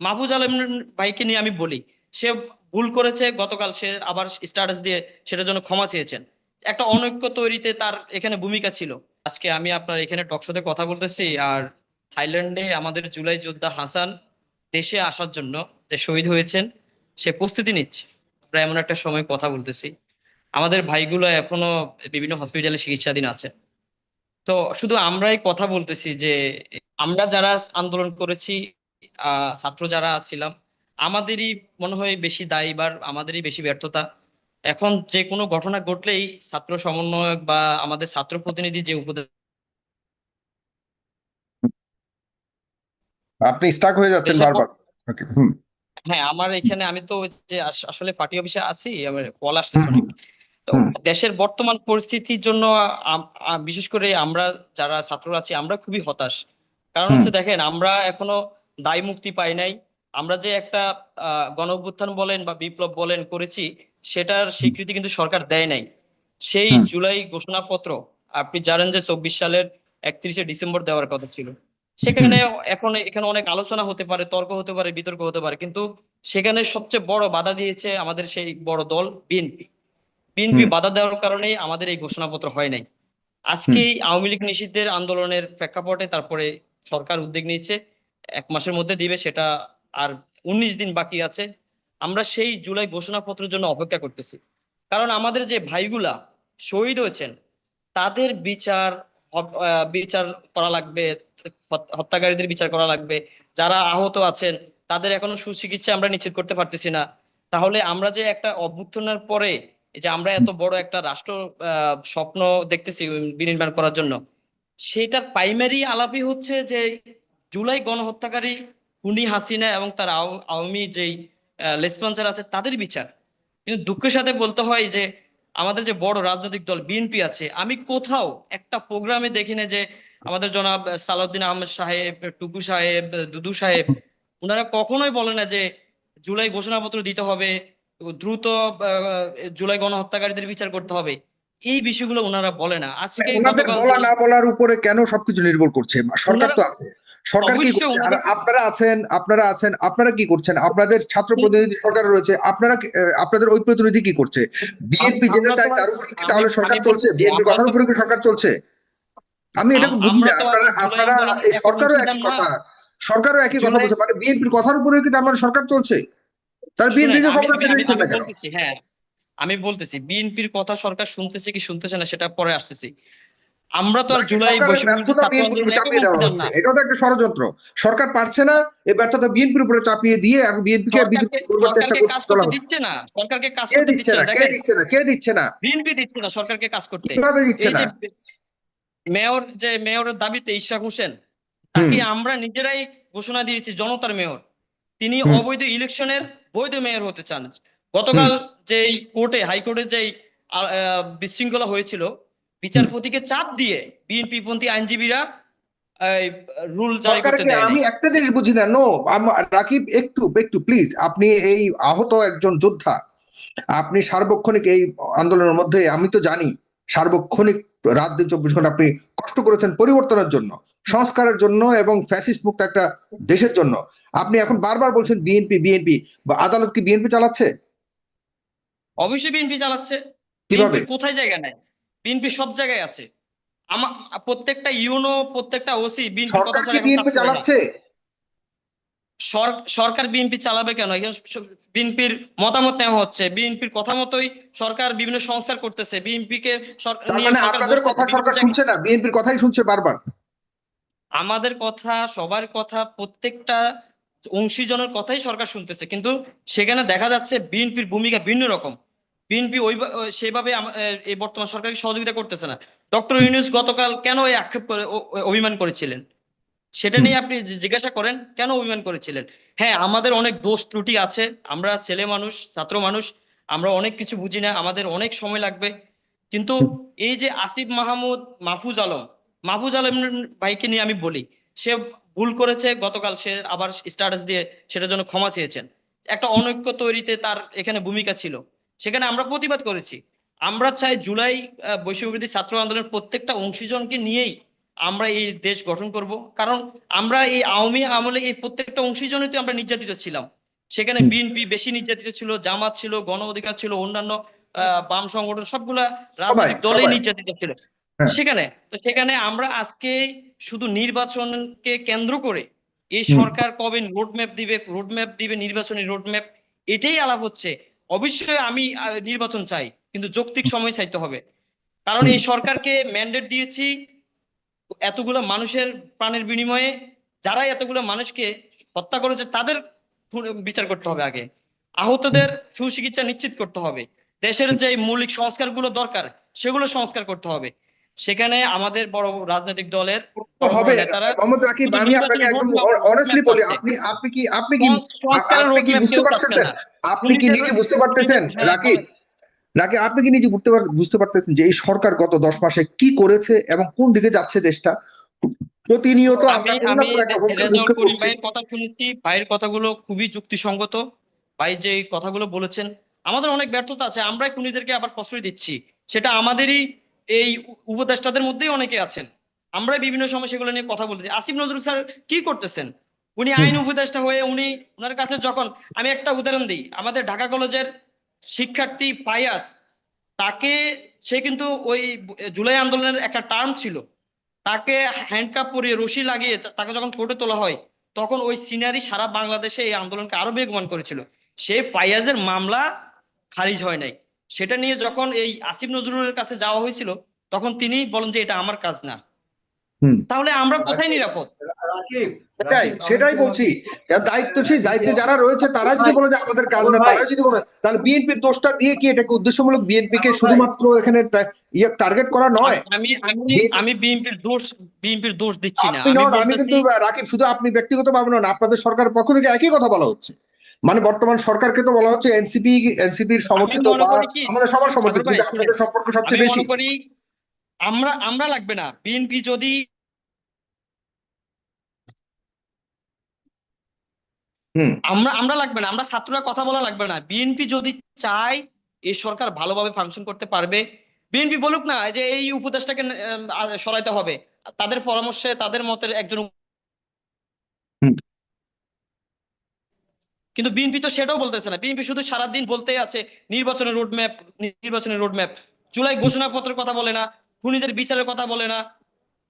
মাহফুজ আলম ভাইকে নিয়ে আমি বলি, সে ভুল করেছে, গতকাল সে আবার স্ট্যাটাস দিয়ে সেটার জন্য ক্ষমা চেয়েছেন। একটা অনৈক্য তৈরিতে তার এখানে ভূমিকা ছিল। আজকে আমি আপনার এখানে টকশোতে কথা বলতেছি, আর থাইল্যান্ডে আমাদের জুলাই যোদ্ধা হাসান দেশে আসার জন্য যে শহীদ হয়েছেন, সে প্রস্তুতি নিচ্ছে। আমরা এমন একটা সময় কথা বলতেছি। আমাদের ভাইগুলো এখনও বিভিন্ন হসপিটালে চিকিৎসাধীন আছে। তো শুধু আমরাই কথা বলতেছি যে আমরা যারা আন্দোলন করেছি ছাত্র যারা ছিলাম আমাদেরই মনে হয় বেশি দায়ী বা আমাদেরই বেশি ব্যর্থতা। এখন যে কোনো ঘটনা ঘটলেই ছাত্র সমন্বয়ক বা আমাদের ছাত্র প্রতিনিধি যে উপদেশ আপনি স্টাক হয়ে যাচ্ছেন বারবার। হুম। হ্যাঁ আমার এখানে আমি তো যে আসলে পার্টি অফিসে আছি আমার কল আসতেছে অনেক। দেশের বর্তমান পরিস্থিতির জন্য বিশেষ করে আমরা যারা ছাত্ররা আছি আমরা খুবই হতাশ। কারণ হচ্ছে দেখেন আমরা এখনও দায় মুক্তি পাই নাই। আমরা যে একটা আহ গণ অভ্যুত্থান বলেন বা বিপ্লব বলেন করেছি সেটার স্বীকৃতি কিন্তু সরকার দেয় নাই। সেই। জুলাই ঘোষণাপত্র আপনি জানেন যে চব্বিশ সালের একত্রিশে ডিসেম্বর দেওয়ার কথা ছিল। সেখানে এখন এখানে অনেক আলোচনা হতে পারে তর্ক হতে পারে বিতর্ক হতে পারে কিন্তু সেখানে সবচেয়ে বড় বাধা দিয়েছে আমাদের সেই বড় দল বিএনপি। বিএনপি। বাধা দেওয়ার কারণেই আমাদের এই ঘোষণাপত্র হয় নাই। আজকেই আওয়ামী লীগ নিষিদ্ধের আন্দোলনের প্রেক্ষাপটে তারপরে সরকার উদ্যোগ নিয়েছে। এক মাসের মধ্যে দিবে, সেটা আর উনিশ দিন বাকি আছে। আমরা সেই জুলাই ঘোষণাপত্রের জন্য অপেক্ষা করতেছি। কারণ আমাদের যে ভাইগুলা শহীদ হয়েছেন, তাদের বিচার বিচার করা লাগবে হত্যাকারীদের বিচার করা লাগবে। যারা আহত আছেন, তাদের এখনও সুচিকিৎসা আমরা নিশ্চিত করতে পারতেছি না। তাহলে আমরা যে একটা অভ্যুত্থানের পরে যে আমরা এত বড় একটা রাষ্ট্র স্বপ্ন দেখতেছি বিনির্মাণ করার জন্য, সেটার প্রাইমারি আলাপই হচ্ছে যে জুলাই গণহত্যাকারী খুনি হাসিনা এবং তার আওয়ামী যেই লেসপন্সার আছে তাদের বিচার। কিন্তু দুঃখের সাথে বলতে হয় যে আমাদের যে বড় রাজনৈতিক দল বিএনপি আছে আমি কোথাও একটা প্রোগ্রামে দেখি না যে আমাদের জনাব সালাউদ্দিন আহমেদ সাহেব টুকু সাহেব দুদু সাহেব ওনারা কখনোই বলে না যে জুলাই ঘোষণাপত্র দিতে হবে দ্রুত জুলাই গণহত্যাকারীদের বিচার করতে হবে। এই বিষয়গুলো ওনারা বলে না। আজকে না বলার উপরে কেন সবকিছু নির্ভর করছে? সরকার তো আছে। সরকার কি আপনারা আছেন আপনারা আছেন আপনারা কি করছেন? আপনাদের ছাত্র প্রতিনিধি সরকার রয়েছে আপনারা আপনাদের ওই প্রতিনিধি কি করছে? বিএনপি যেটা চায় তার উপরে কি আমি- তাহলে সরকার চলছে? বিএনপি কথার উপরে কি সরকার চলছে? আমি এটা বুঝি না আপনারা আপনারা এই সরকারও একই কথা। সরকারও একই কথা বলছে মানে বিএনপির কথার উপরে কি তার মানে সরকার চলছে? তাহলে বিএনপি ছেড়ে না কেন হ্যাঁ। আমি বলতেছি বিএনপির কথা সরকার শুনতেছে কি শুনতেছে না সেটা পরে আসতেছি। আমরা তো আর জুলাই চাপিয়ে দেওয়া হচ্ছে। না। এটাও তো একটা ষড়যন্ত্র। সরকার পারছে না এই ব্যর্থতা বিএনপির উপরে চাপিয়ে দিয়ে আর বিএনপিকে বিদ্রোহ সরকারকে করবার চেষ্টা করছে চলা হচ্ছে। না। সরকারকে কাজ করতে দিচ্ছে না? কে দিচ্ছে না? কে দিচ্ছে না? বিএনপি দিচ্ছে না সরকারকে কাজ করতে। কীভাবে দিচ্ছে না? মেয়র যে মেয়রের দাবিতে ইশরাক হোসেন তাকে আমরা নিজেরাই ঘোষণা দিয়েছি জনতার মেয়র। তিনি। অবৈধ ইলেকশনের বৈধ মেয়র হতে চান। গতকাল যেই কোর্টে হাইকোর্টে যেই আহ, বিশৃঙ্খলা হয়েছিল বিচারপতিকে চাপ দিয়ে বিএনপি পন্থী আইনজীবীরা রুল জারি করতে দেয় আমি একটা জিনিস বুঝি না। নো রাকিব একটু একটু প্লিজ আপনি এই আহত একজন যোদ্ধা আপনি সার্বক্ষণিক এই আন্দোলনের মধ্যে আমি তো জানি সার্বক্ষণিক রাত দিন চব্বিশ ঘণ্টা আপনি কষ্ট করেছেন পরিবর্তনের জন্য সংস্কারের জন্য এবং ফ্যাসিস্ট মুক্ত একটা দেশের জন্য। আপনি এখন বারবার বলছেন বিএনপি বিএনপি বা আদালত কি বিএনপি চালাচ্ছে? অবশ্যই বিএনপি চালাচ্ছে। কীভাবে? কোথায় জায়গা নেয়? বিএনপি সব জায়গায় আছে। আমার প্রত্যেকটা ইউনো প্রত্যেকটা ওসি বিএনপি কথা। চালাচ্ছে? সরকার বিএনপি চালাবে কেন? বিএনপির মতামত নেওয়া হচ্ছে। বিএনপির কথা মতোই সরকার বিভিন্ন সংস্কার করতেছে। বিএনপি কে সর- তার নিয়ে মানে আপনাদের কথা সরকার শুনছে না। বিএনপির কথাই শুনছে বারবার। আমাদের কথা সবার কথা প্রত্যেকটা অংশীজনের কথাই সরকার শুনতেছে। কিন্তু সেখানে দেখা যাচ্ছে বিএনপির ভূমিকা ভিন্ন রকম। বিএনপি ওই সেভাবে এই বর্তমান সরকারকে সহযোগিতা করতেছে না। ডক্টর ইউনুস গতকাল কেন এই আক্ষেপ করে অভিমান করেছিলেন? সেটা নিয়ে আপনি জিজ্ঞাসা করেন কেন অভিমান করেছিলেন? হ্যাঁ আমাদের অনেক দোষ ত্রুটি আছে। আমরা ছেলে মানুষ ছাত্র মানুষ আমরা অনেক কিছু বুঝি না আমাদের অনেক সময় লাগবে। কিন্তু এই যে আসিফ মাহমুদ মাহফুজ আলম মাহফুজ আলম ভাইকে নিয়ে আমি বলি সে ভুল করেছে গতকাল সে আবার স্ট্যাটাস দিয়ে সেটার জন্য ক্ষমা চেয়েছেন। একটা অনৈক্য তৈরিতে তার এখানে ভূমিকা ছিল। সেখানে আমরা প্রতিবাদ করেছি আমরা চাই জুলাই বৈষম্যবিরোধী ছাত্র আন্দোলনের প্রত্যেকটা অংশীজনকে নিয়েই আমরা এই দেশ গঠন করব কারণ আমরা এই আওয়ামী আমলে এই প্রত্যেকটা অংশের জন্যই তো আমরা নির্যাতিত ছিলাম সেখানে বিএনপি বেশি নির্যাতিত ছিল জামাত ছিল গণ অধিকার ছিল অন্যান্য আহ, বাম সংগঠন সবগুলা রাজনৈতিক সবাই। নির্যাতিত ছিল হ্যাঁ। সেখানে তো সেখানে আমরা আজকে শুধু নির্বাচনকে কেন্দ্র করে এই। সরকার কবে রোডম্যাপ দিবে রোডম্যাপ দিবে নির্বাচনী রোডম্যাপ এটাই আলাপ হচ্ছে অবশ্যই আমি নির্বাচন চাই, কিন্তু যৌক্তিক সময় চাইতে হবে। কারণ এই সরকারকে ম্যান্ডেট দিয়েছি এতগুলো মানুষের প্রাণের বিনিময়ে যারা এতগুলো মানুষকে হত্যা করেছে, তাদের বিচার করতে হবে আগে। আহতদের সুচিকিৎসা নিশ্চিত করতে হবে। দেশের যে মৌলিক সংস্কারগুলো দরকার, সেগুলো সংস্কার করতে হবে। সেখানে আমাদের বড় রাজনৈতিক দলের হবে মোহাম্মদ রাকিব আমি আপনাকে একদম অনেস্টলি বলি আপনি আপনি কি আপনি কি আপনি কি বুঝতে পারতেছেন? আপনি কি নিজে বুঝতে পারতেছেন? রাকিব রাকিব আপনি কি নিজে বুঝতে বুঝতে পারতেছেন যে এই সরকার গত দশ মাসে কি করেছে এবং কোন দিকে যাচ্ছে দেশটা? প্রতিনিয়ত আমি আমরা কোনো না কোনো একটা। ভাইয়ের কথা শুনেছি। ভাইয়ের কথাগুলো খুবই যুক্তিসঙ্গত। ভাই যে এই কথাগুলো বলেছেন আমাদের অনেক ব্যর্থতা আছে আমরাই খুনিদেরকে আবার প্রশ্রয় দিচ্ছি। সেটা আমাদেরই এই উপ- উপদেষ্টাদের মধ্যেই অনেকে আছেন। আমরাই বিভিন্ন সময় সেগুলো নিয়ে কথা বলতেছি। আসিফ নজরুল স্যার কি করতেছেন? উনি আইন উপদেষ্টা হয়ে উনি ওনার কাছে যখন আমি একটা উদাহরণ দিই আমাদের ঢাকা কলেজের শিক্ষার্থী ফায়াস তাকে সে কিন্তু ওই জুলাই আন্দোলনের একটা টার্ম ছিল। তাকে হ্যান্ডকাপ পরিয়ে রশি লাগিয়ে তাকে যখন কোর্টে তোলা হয় তখন ওই সিনারি সারা বাংলাদেশে এই আন্দোলনকে আরও বেগবান করেছিল। সে ফাইয়াজের মামলা খারিজ হয় নাই। সেটা নিয়ে যখন এই আসিফ নজরুলের কাছে যাওয়া হয়েছিল তখন তিনি বলেন যে এটা আমার কাজ না। তাহলে আমরা কোথায় নিরাপদ? সেটাই সেটাই বলছি। দায়িত্বশীল দায়িত্বে যারা রয়েছে তারা যদি বলে যে আমাদের কাজ না তারা যদি বলে তাহলে বিএনপির দোষটা দিয়ে কি এটাকে উদ্দেশ্যমূলক বিএনপি কে শুধুমাত্র এখানে ইয়ে টার্গেট করা নয়? আমি আমি আমি বিএনপির দোষ বিএনপির দোষ দিচ্ছি না। আমি কিন্তু রাকিব শুধু আপনি ব্যক্তিগত ভাবে নন আপনাদের সরকারের পক্ষ থেকে একই কথা বলা হচ্ছে। মানে বর্তমান সরকারকে তো বলা হচ্ছে এনসিপি এনসিপির সমর্থিত বা আমাদের সবার সমর্থিত আপনাদের সম্পর্ক সবচেয়ে বেশি। আমরা আমরা লাগবে না। বিএনপি যদি আমরা আমরা লাগবে না। আমরা ছাত্ররা কথা বলা লাগবে না। বিএনপি যদি চায় এই সরকার ভালোভাবে ফাংশন করতে পারবে বিএনপি বলুক না যে এই উপদেশটাকে সরাইতে হবে। তাদের পরামর্শে তাদের মতের একজন কিন্তু বিএনপি তো সেটাও বলতেছে না। বিএনপি শুধু সারাদিন বলতেই আছে নির্বাচনের রোডম্যাপ নির্বাচনের রোডম্যাপ জুলাই ঘোষণাপত্রের কথা বলে না খুনিদের বিচারের কথা বলে না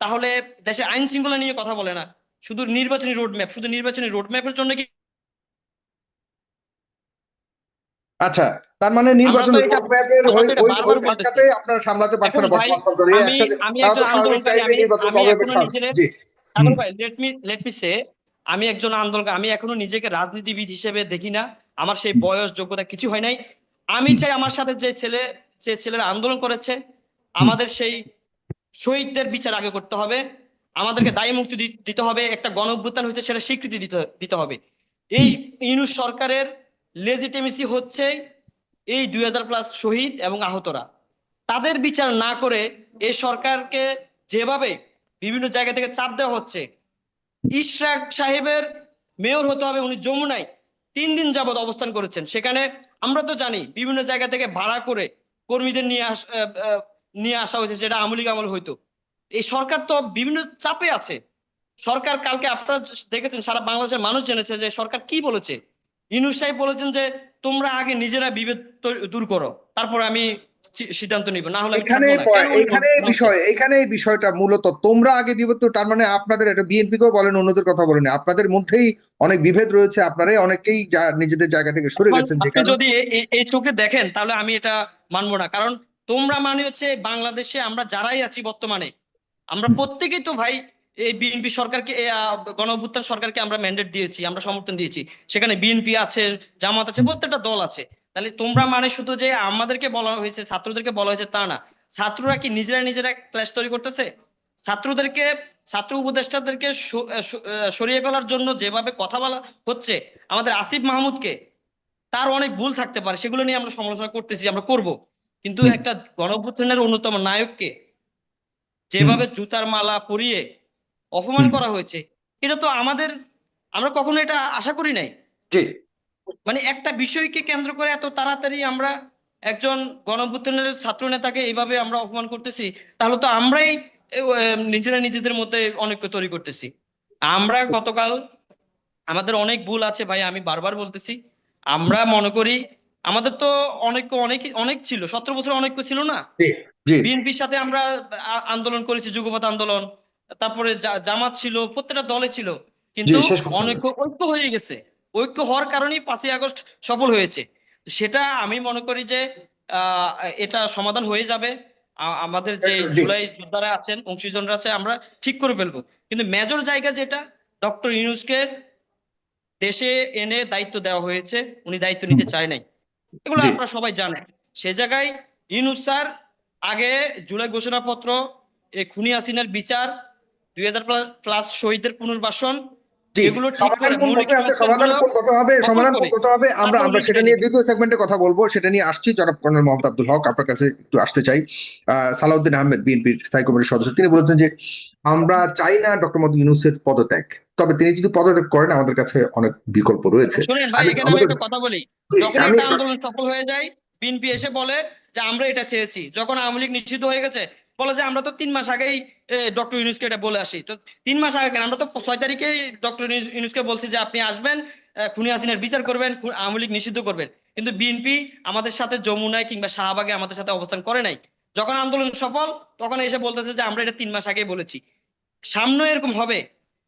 তাহলে দেশে আইন শৃঙ্খলা নিয়ে কথা বলে না। শুধু নির্বাচনী রোডম্যাপ শুধু নির্বাচনী রোডম্যাপের জন্য কি আচ্ছা তার মানে নির্বাচন আপনারা সামলাতে পারছেন না let me let me say আমি একজন আন্দোলন আমি এখনও নিজেকে রাজনীতিবিদ হিসেবে দেখি না। আমার সেই বয়স, যোগ্যতা কিছু হয় নাই। আমি চাই আমার সাথে যে ছেলে, যে ছেলেরা আন্দোলন করেছে, আমাদের সেই শহীদদের বিচার আগে করতে হবে। আমাদেরকে দায়ী মুক্তি দিতে হবে। একটা গণ অভ্যুত্থান হয়েছে, সেটা স্বীকৃতি দিতে দিতে হবে। এই ইউনুস সরকারের লেজিটিমেসি হচ্ছে এই দুই হাজার প্লাস শহীদ এবং আহতরা। তাদের বিচার না করে এই সরকারকে যেভাবে বিভিন্ন জায়গা থেকে চাপ দেওয়া হচ্ছে ইশরাক সাহেবের মেয়র হতে হবে, উনি যমুনায় তিন দিন যাবৎ অবস্থান করেছেন। সেখানে আমরা তো জানি, বিভিন্ন জায়গা থেকে ভাড়া করে কর্মীদের নিয়ে আস নিয়ে আসা হয়েছে, যেটা আমলিক আমল হইতো। এই সরকার তো বিভিন্ন চাপে আছে। সরকার কালকে আপনারা দেখেছেন, সারা বাংলাদেশের মানুষ জেনেছে যে সরকার কি বলেছে। ইনুস সাহেব বলেছেন যে, তোমরা আগে নিজেরা বিভেদ দূর করো। তারপর আমি সিদ্ধান্ত নিব না হলে এখানে এখানে? বিষয় এখানে বিষয়টা মূলত তোমরা আগে বিভক্ত তার মানে আপনাদের এটা বিএনপি কেও বলেন অন্যদের কথা বলেন আপনাদের মধ্যেই অনেক বিভেদ রয়েছে আপনারাই অনেকেই নিজেদের জায়গা থেকে সরে গেছেন আপনি যদি এই চোখে দেখেন তাহলে আমি এটা মানবো না। কারণ তোমরা মানে হচ্ছে বাংলাদেশে আমরা যারাই আছি বর্তমানে আমরা প্রত্যেকেই তো ভাই এই বিএনপি সরকারকে গণ সরকারকে আমরা ম্যান্ডেট দিয়েছি আমরা সমর্থন দিয়েছি। সেখানে বিএনপি আছে জামাত আছে প্রত্যেকটা দল আছে। তাহলে তোমরা মানে শুধু যে আমাদেরকে বলা হয়েছে ছাত্রদেরকে বলা হয়েছে তা না। ছাত্ররা কি নিজেরা নিজেরা ক্লাস তৈরি করতেছে? ছাত্রদেরকে ছাত্র উপদেষ্টাদেরকে সরিয়ে ফেলার জন্য যেভাবে কথা বলা হচ্ছে আমাদের আসিফ মাহমুদকে তার অনেক ভুল থাকতে পারে সেগুলো নিয়ে আমরা সমালোচনা করতেছি আমরা করব। কিন্তু একটা গণঅভ্যুত্থানের অন্যতম নায়ককে যেভাবে জুতার মালা পরিয়ে অপমান করা হয়েছে এটা তো আমাদের আমরা কখনো এটা আশা করি নাই। জি। মানে একটা বিষয়কে কেন্দ্র করে এত তাড়াতাড়ি আমরা একজন গণঅভ্যুত্থানের ছাত্র নেতাকে এইভাবে আমরা অপমান করতেছি তাহলে তো আমরাই নিজেরা নিজেদের মধ্যে অনৈক্য তৈরি করতেছি। আমরা গতকাল আমাদের অনেক ভুল আছে ভাই আমি বারবার বলতেছি আমরা মনে করি আমাদের তো অনৈক্য অনেক অনেক ছিল সতেরো বছর অনেক ছিল না? বিএনপির সাথে আমরা আন্দোলন করেছি যুগপৎ আন্দোলন তারপরে জামাত ছিল প্রত্যেকটা দলে ছিল কিন্তু। অনৈক্য ঐক্য হয়ে গেছে। ঐক্য হওয়ার কারণেই পাঁচই আগস্ট সফল হয়েছে। সেটা আমি মনে করি যে আহ, এটা সমাধান হয়ে যাবে। আমাদের যে জুলাই যোদ্ধারা আছেন অংশীজনরা আছে আমরা ঠিক করে ফেলব। কিন্তু মেজর জায়গা যেটা ডক্টর ইউনুসকে দেশে এনে দায়িত্ব দেওয়া হয়েছে উনি দায়িত্ব নিতে চায় নাই। এগুলো। আপনারা সবাই জানেন। সে জায়গায় ইউনুস স্যার আগে জুলাই ঘোষণাপত্র খুনি হাসিনার বিচার দুই হাজার প্লাস শহীদের পুনর্বাসন এগুলো সমাধান আছে? সমস্যাগুলো হবে? সমাধান কথা হবে? আমরা আমরা সেটা নিয়ে দ্বিতীয় সেগমেন্টে কথা বলব। সেটা নিয়ে আসছি জনাব কর্নেল মোহাম্মদ আব্দুল হক। আপনার কাছে একটু আসতে চাই। সালাউদ্দিন আহমেদ বিএনপির স্থায়ী কমিটির সদস্য। তিনি বলেছেন যে আমরা চাই না ডক্টর মোহাম্মদ ইউনুসের পদত্যাগ। তবে তিনি যদি পদত্যাগ করেন আমাদের কাছে অনেক বিকল্প রয়েছে। শুনেন ভাই এখানে আমি একটা কথা বলি। যখন একটা আন্দোলন সফল হয়ে যায় বিএনপি এসে বলে যে আমরা এটা চেয়েছি। যখন আওয়ামী লীগ নিষিদ্ধ হয়ে গেছে বলে যে আমরা তো তিন মাস আগেই ডক্টর ইউনুসকে এটা বলে আসি। তো তিন মাস আগে আমরা তো ছয় তারিখেই ডক্টর ইউনুসকে বলছি যে আপনি আসবেন খুনি হাসিনার বিচার করবেন আওয়ামী লীগ নিষিদ্ধ করবেন। কিন্তু বিএনপি আমাদের সাথে যমুনায় কিংবা শাহবাগে আমাদের সাথে অবস্থান করে নাই। যখন আন্দোলন সফল, তখন এসে বলতেছে যে আমরা এটা তিন মাস আগেই বলেছি। সামনে এরকম হবে।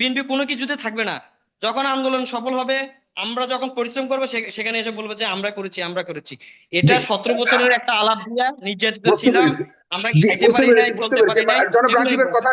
বিএনপি কোনো কিছুতে থাকবে না। যখন আন্দোলন সফল হবে আমরা যখন পরিশ্রম করব সেখানে এসে বলব যে আমরা করেছি আমরা করেছি। এটা সতেরো বছরের একটা আলাপ দিয়া নির্যাতিত ছিলাম। আমরা পারি। কথা